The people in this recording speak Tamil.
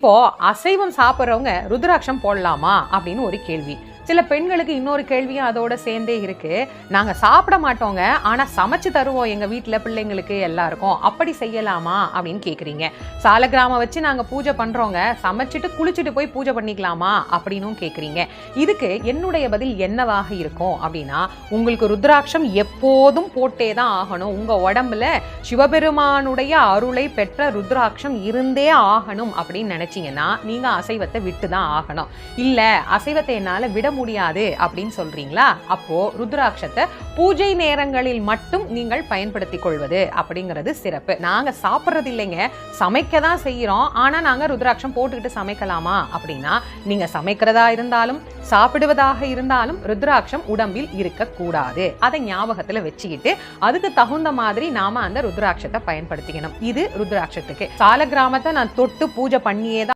இப்போ அசைவம் சாப்பிட்றவங்க ருத்ராட்சம் போடலாமா அப்படின்னு ஒரு கேள்வி. சில பெண்களுக்கு இன்னொரு கேள்வியும் அதோட சேர்ந்தே இருக்கு. நாங்க சாப்பிட மாட்டோங்க. ஆனா சமைச்சு தருவோம் எங்க வீட்டுல பிள்ளைங்களுக்கு எல்லாருக்கும். அப்படி செய்யலாமா அப்படின்னு கேக்குறீங்க. சாலக்கிராம வச்சு நாங்க பூஜை பண்றோங்க. சமைச்சிட்டு குளிச்சுட்டு போய் பூஜை பண்ணிக்கலாமா அப்படின்னும் கேக்குறீங்க. இதுக்கு என்னுடைய பதில் என்னவாக இருக்கும் அப்படின்னா உங்களுக்கு ருத்ராட்சம் எப்போதும் போட்டே தான் ஆகணும். உங்க உடம்புல சிவபெருமானுடைய அருளை பெற்ற ருத்ராட்சம் இருந்தே ஆகணும் அப்படின்னு நினைச்சீங்கன்னா நீங்க அசைவத்தை விட்டு தான் ஆகணும். இல்ல அசைவத்தை என்னால விட முடியாது அப்படின்னு சொல்றீங்களா? அப்போ ருத்ராட்சத்தை பூஜை நேரங்களில் மட்டும் நீங்கள் பயன்படுத்தி கொள்வது அப்படிங்கிறது சிறப்பு. நாங்க சாப்பிட்றது இல்லைங்க. சமைக்க தான் செய்யறோம். ஆனா நாங்க ருத்ராட்சம் போட்டுக்கிட்டு சமைக்கலாமா? அப்படின்னா நீங்க சமைக்கிறதா இருந்தாலும் சாப்பிடுவதாக இருந்தாலும் ருத்ராட்சம் உடம்பில் இருக்கக்கூடாது. அதை ஞாபகத்துல வச்சுக்கிட்டு அதுக்கு தகுந்த மாதிரி நாம அந்த ருத்ராட்சத்தை பயன்படுத்திக்கணும். இது ருத்ராட்சத்துக்கு. சால கிராமத்தை நான் தொட்டு பூஜை பண்ணியே தான்